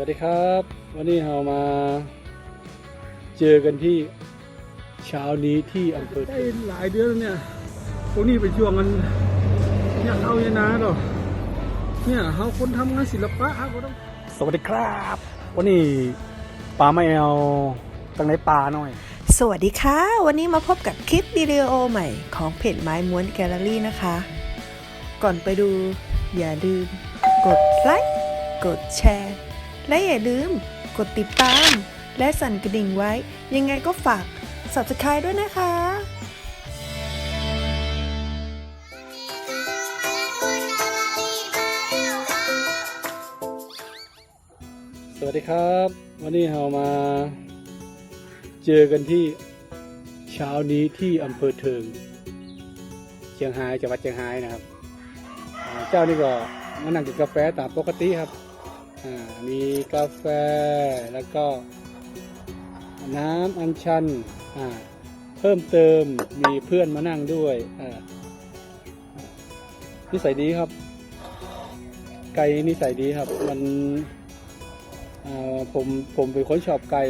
วัสดีครับ วันนี้เรามา เจอกันที่เช้านี้ที่อำเภอได้หลายเดือนแล้วเนี่ยพวกนี้ไปช่วงกันเนี่ยเข้าเนี่ยนะดอกเนี่ยเขาคนทำงานศิลปะเขาก็ต้องสวัสดีครับ วันนี้ปลาไม่เอาตั้งไหนปลาหน่อยสวัสดีค่ะ วันนี้มาพบกับคลิปวิดีโอใหม่ของเพจไม้ม้วนแกลเลอรี่นะคะ ก่อนไปดูอย่าลืมกดไลค์ กดแชร์ และอย่าลืมกดติดตาม และสั่นกระดิ่งไว้ ยังไงก็ฝาก subscribe ด้วยนะคะสวัสดีครับ วันนี้เรามา เจอกันที่เช้านี้ที่อำเภอเทิงเชียงรายจังหวัดเชียงรายนะครับ เจ้านี่ก็มานั่งกินกาแฟตามปกติครับ มีกาแฟแล้วก็น้ำอัญชันเพิ่มเติมมีเพื่อนมานั่งด้วยนิสัยดีครับ ไก่นิสัยดีครับ มันผมผมเป็นคนชอบไก่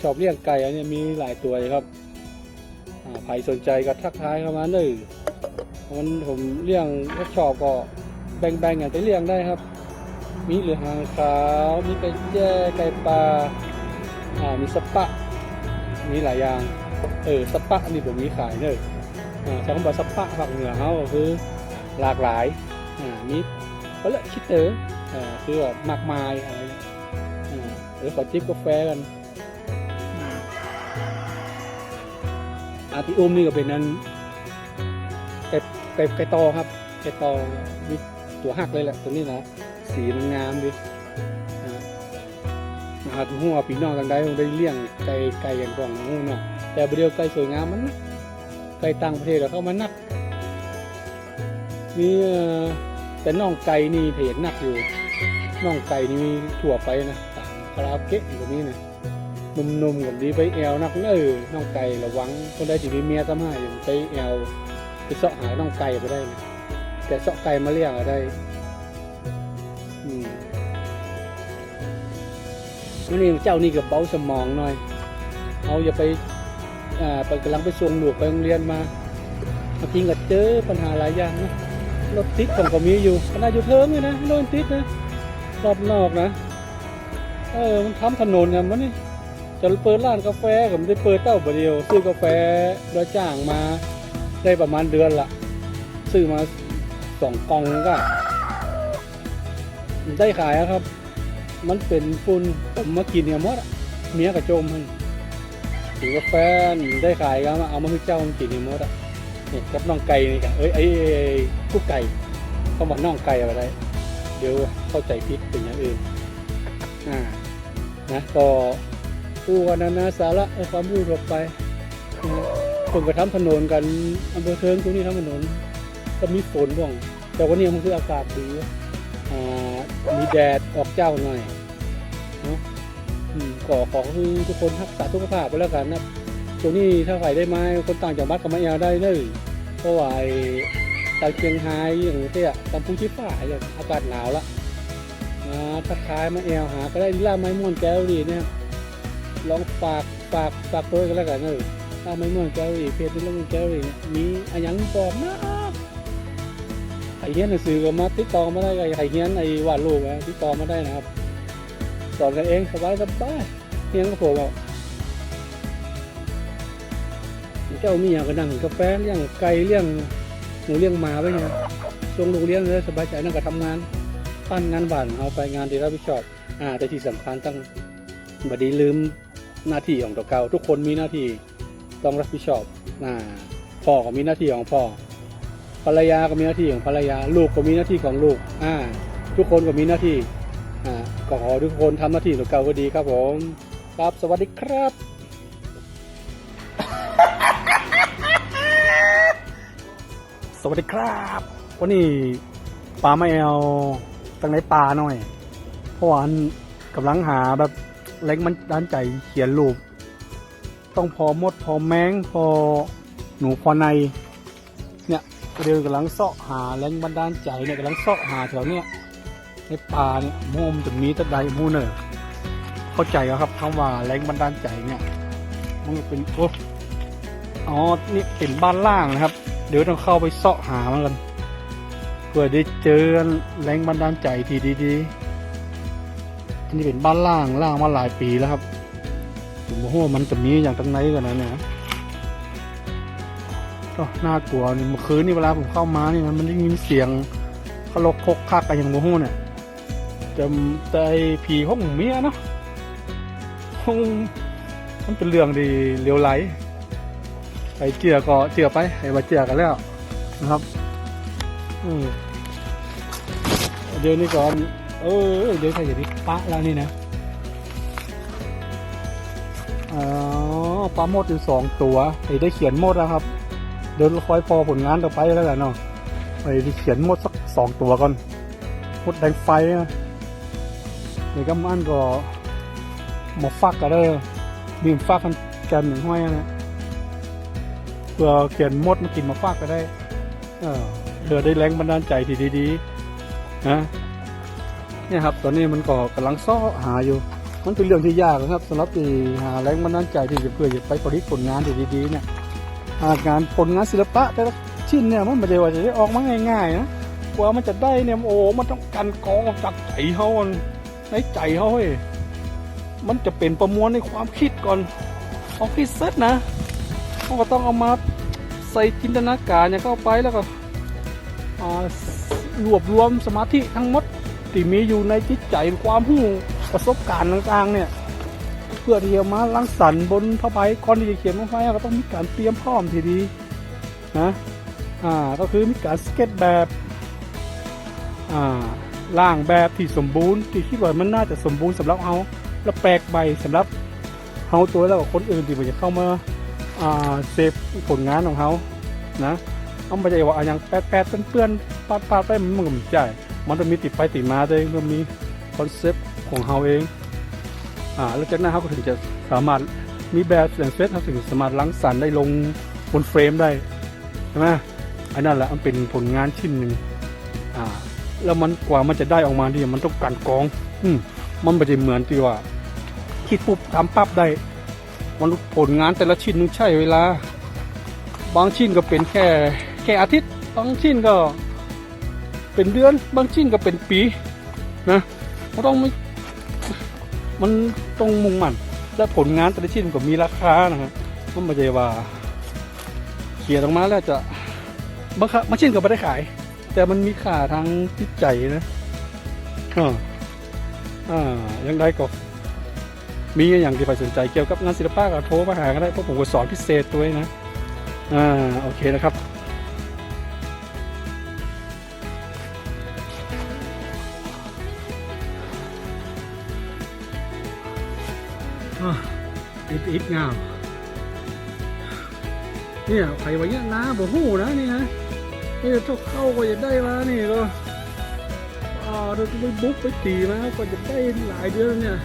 ชอบเลี้ยงไก่อันนี้มีหลายตัวครับใครสนใจก็ทักทายเข้ามาเลยมันผมเลี้ยงถ้าชอบก็แบ่งๆกันไปเลี้ยงได้ครับ มีเหลืองหางขาว มีไก่แจ้ไก่ปลา อ่า มีสปะ มีหลายอย่าง เออ สปะนี่ผมมีขายเนอะอ่าใช้คำว่าสปะภาคเหนือเขาคือหลากหลาย อ่า มีก็เลยคิดเตอร์อ่า คือแบบมากมายอะไรอ่าเออขอจิบกาแฟกันอาอาที่อุ้มนี่ก็เป็นนั้นไก่ไก่ไก่ตอครับ ไก่ตอมีตัวหักเลยแหละตัวนี้นะ สีมันงามดิอ่ามาหัวพี่น้องทางใดคงได้เลี้ยงไก่ไก่กันกล่อนหูเนาะแต่ประเดี๋ยวไก่สวยงามมันไก่ต่างประเทศเขามานักมีแต่น่องไก่นี่เพจนักอยู่น่องไก่นี่มีถั่วไปนะตามคาราเกะแบบนี้นะนุ่มๆกับดีไปแอลนักเออน่องไก่ระวังคนได้จีมีเมียทำให้ไปแอลไปเสาะหาน่องไก่ไปได้นะแต่เสาะไก่มาเลี้ยงอะได้ นนี้เจ้านี่กับเบาสมองหน่อย เอาอย่าไปอ่าไปกำลังไปส่งหนูไปโรงเรียนมาบางทีก็เจอปัญหาหลายอย่างนะรถติดของก็มีอยู่ขนาดอยู่เทิงเลยนะรถติดนะรอบนอกนะเออมันทำถนนเนี่ยมันนี่จะเปิดร้านกาแฟก็ไม่ได้เปิดเต้าบเดียว ซื้อกาแฟโดยจ้างมาได้ประมาณเดือนละซื้อมาสองกล่องก็ได้ขายครับ มันเป็นฝุ่นผมมากินเนี่ยมดอะเมียกับโจมให้ถือว่าแฟนได้ขายก็มาเอามาให้เจ้ามันกินเนี่ยมดอะนี่กับน้องไก่นี่กันเอ้ยไอ้ไอ้ไกุ๊กไก่เขาบอกน้องไก่อะไรเดี๋ยวเข้าใจผิดเป็นอย่างอื่นอ่านะก็พูดกันนะนะสาระเอาความรู้ทั่วไปคนก็ทำถนนกันอำเภอเทิงตรงนี้ทำถนนก็มีฝนบ้างแต่วันนี้มันคืออากาศดีอ่า มีแดดออกเจ้าหน่อยเนาะอืมขอขอคือทุกคนรักษาสุขภาพไปแล้วกันนะตรงนี้ถ้าใครได้ไมคนต่างจังหวัดก็มาแอลได้เลยเพราะว่าตางเชียงไฮ้อย่างเตี้ยตามภูชีฟ้าอย่างอากาศหนาวละมาทักทายมาแอลหาก็ได้ล่าไม้ม่วนแก้วดีนะครับลองฝากฝากฝากตัวกันแล้วกันเออล่าไม้ม่วนแก้วดีเพจนี้ล่าไม้ม่วนแก้วดีเนี่ยมีอะไรยังปลอมนะ ไข่เฮียนหนังสือก็มาติดต่อมาได้ไข่เฮียนไอวาดรูปนะติดต่อมาได้นะครับ สอนกันเองสบายสบายเฮียนก็ผมบอกเจ้ามีอย่างก็นั่งกาแฟเลี้ยงไก่เลี้ยงหมูเลี้ยงหมาไปเนี่ยช่วงลูกเลี้ยงเลยสบายใจนั่งก็ทำงานปั้นงานบ้านเอาไปงานที่รับผิดชอบอ่าแต่ที่สำคัญต้องบดีลืมหน้าที่ของตัวเก่าทุกคนมีหน้าที่ต้องรับผิดชอบอ่าพ่อก็มีหน้าที่ของพ่อ ภรรยาก็มีหน้าที่ของภรรยา ลูกก็มีหน้าที่ของลูกอ่าทุกคนก็มีหน้าที่อ่าก็ขอทุกคนทำหน้าที่ของเก่าก็ดีครับผมครับสวัสดีครับสวัสดีครับวันนี้ปลาไม่เอาตั้งไหนปลาหน่อย เพราะว่าอันกำลังหาแบบแรงมันด้านใจเขียนรูป ต้องพอมดพอแมงพอหนูพอใน เนี่ยเดี๋ยวกำลังเสาะหาแรงบันดาลใจเนี่ยกำลังเสาะหาแถวเนี้ยในป่าเนี่ยโมมจะมีตะใดหมูเนอร์เข้าใจแล้วครับคำว่าแรงบันดาลใจเนี่ยมันเป็นโอ้อ๋อนี่เป็นบ้านล่างนะครับ เดี๋ยวต้องเข้าไปเสาะหามันกันเพื่อได้เจอแรงบันดาลใจที่ดีๆอันนี้เป็นบ้านล่างล่างมาหลายปีแล้วครับผมว่ามันจะมีอย่างตั้งไหนกันนะเนี่ย ก็น่ากลัวนี่เมื่อคืนนี่เวลาผมเข้ามานี่นะมันได้ยินเสียงเขาลกคกคักกันอย่างโมโหเนี่ยจะแต่ไอผีห้องเมียเนาะห้องมันเป็นเรื่องดีเลียวไหลไปเจือก็เจือไปไอ้มาเจือกันแล้วนะครับอืมเดี๋ยวนี้ก่อนเออเดี๋ยวใครจะดิปะแล้วนี่นะอ๋อปลาหมดอยู่สองตัวไอ้ได้เขียนหมดแล้วครับ ดี๋ยวคอยพอผลงานต่อไปแล้วกันเนาะไปเขียนมดสักสองตัวก่อนมดแดงไฟนะเดี๋ยวก็มันก็หมอฟักก็ได้บีมฟักกันแกนหนึ่งห้อยนะเพื่อเขียนมดมากินหมาฟักก็ได้ เออเพื่อได้แรงบันดาลใจที่ดีๆนะเนี่ยครับ ตอนนี้มันก็กำลังซ้อหาอยู่ มันเป็นเรื่องที่ยากนะครับสำหรับที่หาแรงบันดาลใจที่จะเพื่อจะไปผลิตผลงานที่ดีๆเนี่ย งานผลงานศิลปะแต่ละชิ้นเนี่ยมันไม่ได้ว่าจะได้ออกมาง่ายๆนะกว่ามันจะได้เนี่ยโอ้มันต้องการกองออกจากใจเขาอะในใจเขาเฮ้ยมันจะเป็นประมวลในความคิดก่อนเอาคิดเสร็จนะเขาก็ต้องเอามาใส่จินตนาการเนี่ยเข้าไปแล้วก็รวบรวมสมาธิทั้งหมดที่มีอยู่ในจิตใจความรู้ประสบการณ์ต่างๆเนี่ย เพื่อที่จะมาลังสรรค์บนผ้าใบก่อนที่จะเขียนลงไปก็ต้องมีการเตรียมพร้อมทีดีนะอ่าก็คือมีการสเก็ตแบบอ่าล่างแบบที่สมบูรณ์ที่คิดว่ามันน่าจะสมบูรณ์สำหรับเขาแล้วแปลกใบสำหรับเขาตัวแล้วกับคนอื่นที่มันจะเข้ามาอ่าเซฟผลงานของเขานะเอาไม่ใช่ว่าอาย่างแปดแปดเปื้อนๆปาดปาดๆไปมันก็ไม่ใช่มันต้องมีติดไปติดมาตัวเองมันมีคอนเซปต์ของเขาเอง อ่าแล้วจากนั้นเขาก็ถึงจะสามารถมีแบบอย่างเซตเขาถึงสามารถลังสรรค์ได้ลงบนเฟรมได้ใช่ไหมอันนั้นแหละมันเป็นผลงานชิ้นหนึ่งอ่า แล้วมันกว่ามันจะได้ออกมาที่มันต้องการกอง อืมมันไม่ได้เหมือนที่ว่าคิดปุ๊บทำปั๊บได้ มันผลงานแต่ละชิ้นมันใช้เวลา บางชิ้นก็เป็นแค่แค่อาทิตย์ บางชิ้นก็เป็นเดือน บางชิ้นก็เป็นปีนะมันต้องไมันต้องมุ่งมั่นและผลงานแต่ละชิ้นก็มีราคานะฮะมันไม่ใช่ว่าเขียนออกมาแล้วจะบางครั้งบาชิ้นก็ไม่ได้ขาย แต่มันมีค่าทางจิตใจนะอ่าอ่ายังไงก็มีอย่างที่ไปสนใจเกี่ยวกับงานศิลปะก็โทรมาหาก็ได้เพราะผมก็สอนพิเศษด้วยนะอ่าโอเคนะครับ อิดอิดงามเนี่ยไผว่าเนี่ยนะบ่ฮู้นะนี่นะนี่เจ้าเข้าก็จะได้มานี่ก็อ่าเราจะไปบุกไปตีมาก็จะได้หลายเดือนเนี่ย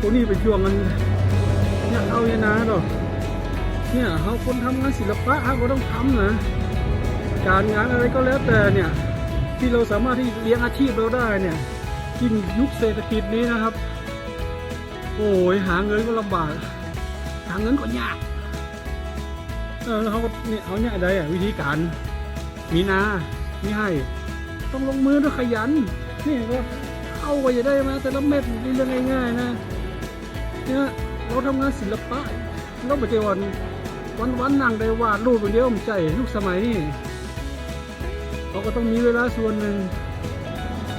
ตัวนี้เป็นช่วงมันเนี่ยเอาเนี่ยนะดอกเนี่ยเขาคนทำงานศิลปะเขาก็ต้องทำนะการงานอะไรก็แล้วแต่เนี่ยที่เราสามารถที่เลี้ยงอาชีพเราได้เนี่ยยิ่งยุคเศรษฐกิจนี้นะครับ โอ้ยหาเงินก็ลำบากหาเงินก็ยากเออแล้วเขาก็เนี่ยเขาเนี่ยอะไรอะวิธีการ มีนามีให้ ต้องลงมือด้วยขยัน นี่ก็เข้าก็จะได้มาแต่ละเม็ดนี่เรื่องง่ายๆนะเนี่ยเราทำงานศิลปะเราไม่ใช่วันวันวันๆนั่งได้วาดรูปอย่างเดียวไม่ใช่ยุคสมัยนี้เราก็ต้องมีเวลาส่วนหนึ่ง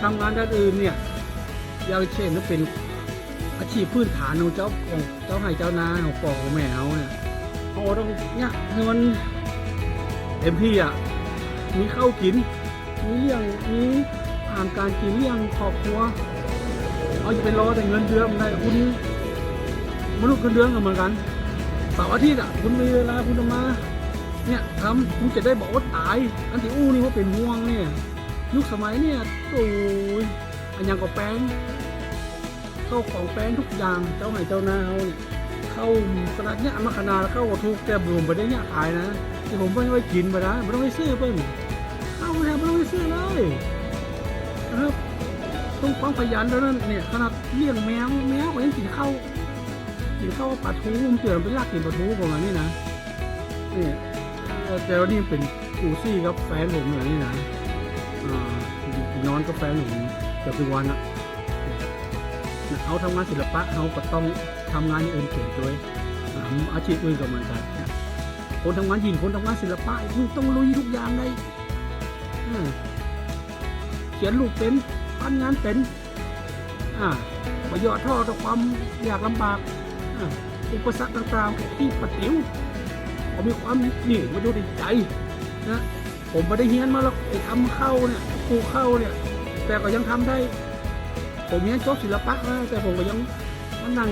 ทำงานด้านอื่นเนี่ยอย่างเช่นเป็น อาชีพพื้นฐานของเจ้าของเจ้าให้เจ้านาของพ่อของแม่เขาเนี่ยโอ้ต้องเนี่ยคือมันเต็มที่อะมีข้าวกิน มีเลี้ยงมีอาหารการกินเลี้ยงครอบครัวเอาจะไปรอแต่เงินเดือนได้คุณมนุษย์เงินเดือนก็เหมือนกันเสาร์อาทิตย์อะคุณมีเวลาคุณจะมาเนี่ยทำคุณจะได้บอกว่าตาย อันที่อู้นี่ว่าเป็นห่วงเนี่ยยุคสมัยเนี่ยโอ้ยอันยังก็แป้ง เข้าของแป้งทุกอย่างเจ้าไหนเจ้านาเอาเนี่ยเข้าขนาดเนี้ยมาขนาดเข้าก็ถูกแต่ผมไปได้เนี่ยขายนะที่ผมไม่ไว้กินไปนะไม่ต้องไปซื้อเพิ่นเข้าแทบไม่ต้องไปซื้อเลยนะครับต้องความขยันแล้วนั่นเนี่ยขนาดเลี้ยงแมวแมวก็ยังกินข้าวกินข้าวปลาทูผมเตือนเป็นลากกินปลาทูประมาณนี้นะนี่แต่ว่านี่เป็นอูซี่กับแฟนผมอย่างนี้นะอ่านอนกับแฟนผมเกือบทุกวันอะ นะเขาทำงานศิลปะเขาก็ต้องทำงานอย่างอื่นเก่งด้วยอาอาชีพอื่นก็เหมือนกันนะคนทำงานหญิงคนทำงานศิลปะต้องลุยทุกอย่างเลยเขียนรูปเป็นทำงานเป็นอ่าประโยชน์ท่อต่อความยากลำบากอุปสรรคต่างๆที่ปะติ๋วผมมีความนี่มาดูในใจนะผมไม่ได้เฮียนมาแล้วไอ้ทำเข้าเนี่ยปลูกเข้าเนี่ย แต่ก็ยังทำได้ ผมเฮียนจบศิลปะนะแต่ผมก็ยังมานั่ง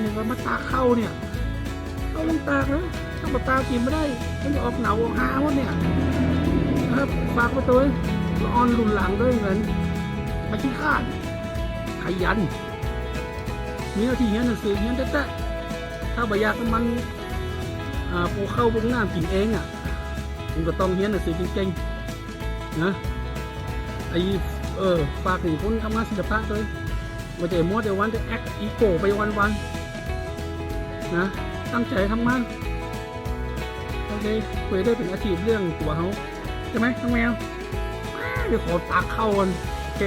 นี่ก็มาตาเข้าเนี่ยเข้าลงตากนะถ้ามาตากินไม่ได้มันจะออกเหนาออกหาหมดเนี่ยนะครับฝากไว้ตัวละออนรุนหลังด้วยเงินไม่ขี้ข้านขยันมีหน้าที่เรียนหนังสือเรียนแต่ถ้าบอยากมันอ่าปูเข้าปูน้ำกินเองอะคุณก็ต้องเรียนหนังสือเก่งๆนะไอ เออฝากถึงคนทำงานศิลปะด้วยมาจะมัวแต่วันจะแอคอีโก้ไปวันวันะตั้งใจทำงานโอเคคุยได้เป็นอาชีพเรื่องตัวเขาใช่ไหมน้องแมวเดี๋ยวขอตากเข้ากันโอเค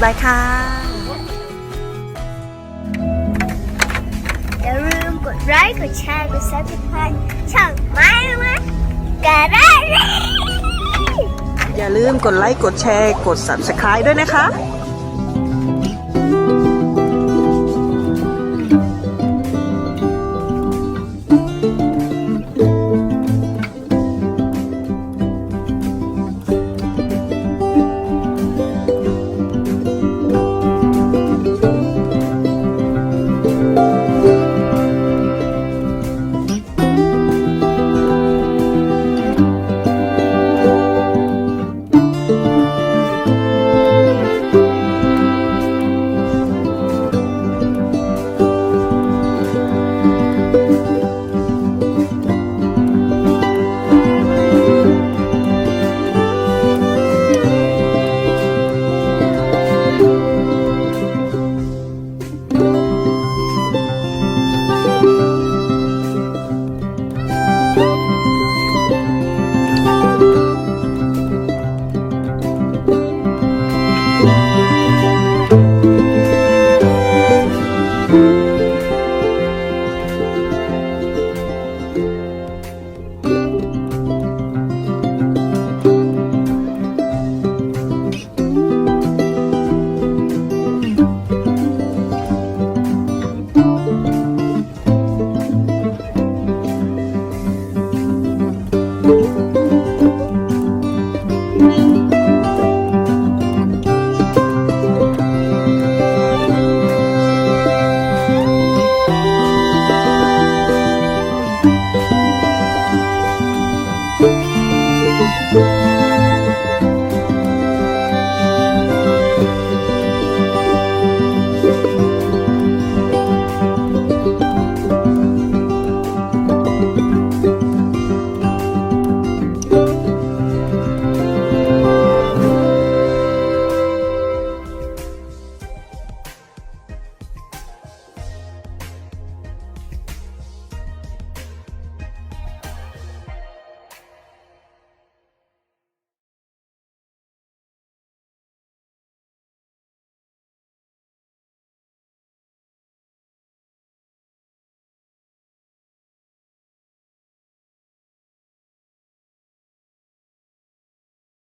ายบายค่ะ อย่าลืมกดไลค์ กดแชร์ กด subscribe ช่องไม้มากันได้เลยอย่าลืมกดไลค์ กดแชร์ กด subscribe ด้วยนะคะ